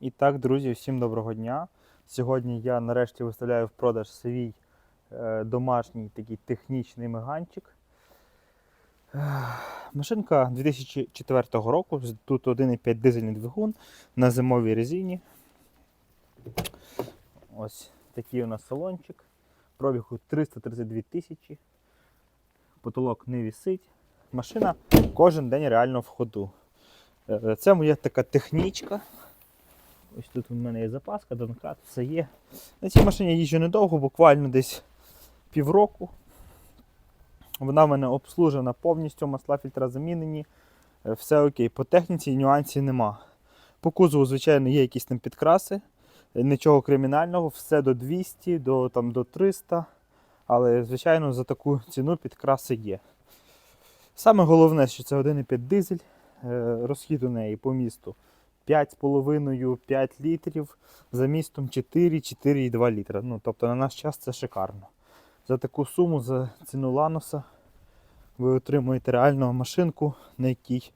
І так, друзі, всім доброго дня. Сьогодні я нарешті виставляю в продаж свій е, домашній такий технічний меганчик. Машинка 2004 року. Тут 1,5 дизельний двигун на зимовій резині. Ось такий у нас салончик. Пробігу 332 тисячі. Потолок не вісить. Машина кожен день реально в ходу. Е, Це моя така технічка. Ось тут у мене є запаска, донкат, все є. На цій машині я їжджу недовго, буквально десь півроку. Вона в мене обслужена повністю, масла фільтра замінені. е, Все окей. По техніці нюансів нема. По кузову, звичайно, є якісь там підкраси. е, Нічого кримінального, все до 200, до, там, до 300. Але, звичайно, за таку ціну підкраси є. Саме головне, що це 1,5 дизель. е, Розхід у неї по місту 5,5-5 літрів, за містом 4-4,2 літра. Ну, тобто на наш час це шикарно. За таку суму, за ціну Ланоса, ви отримуєте реальну машинку, на якій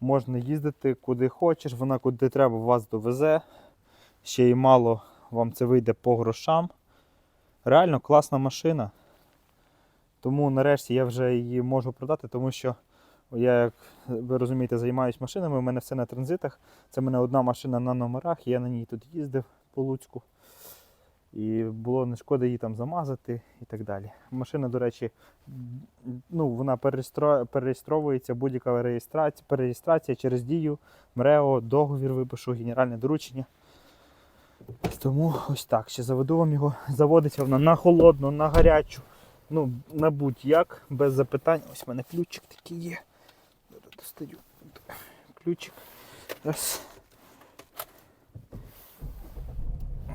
можна їздити куди хочеш, вона куди треба вас довезе. Ще й мало вам це вийде по грошам. Реально класна машина. Тому нарешті я вже її можу продати, тому що я, як ви розумієте, займаюся машинами, у мене все на транзитах. Це в мене одна машина на номерах, я на ній тут їздив по Луцьку. І було не шкода її там замазати і так далі. Машина, до речі, ну, вона переєстровується, будь-яка реєстрація, перереєстрація через дію, МРЕО, договір випишу, генеральне доручення. Тому ось так. Ще заведу вам його. Заводиться вона на холодну, на гарячу. Ну, на будь-як, без запитань. Ось в мене ключик такий є. Достаю ключик. Раз.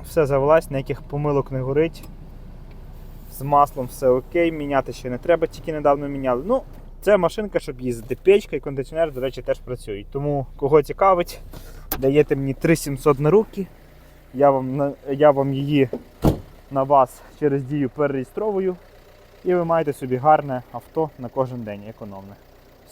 Все завелась, ніяких помилок не горить. З маслом все окей, міняти ще не треба, тільки недавно міняли. Ну, це машинка, щоб їздити. Печка і кондиціонер, до речі, теж працюють. Тому кого цікавить, даєте мені 3700 на руки. Я вам, я вам її на вас через дію перереєстровую. І ви маєте собі гарне авто на кожен день, економне.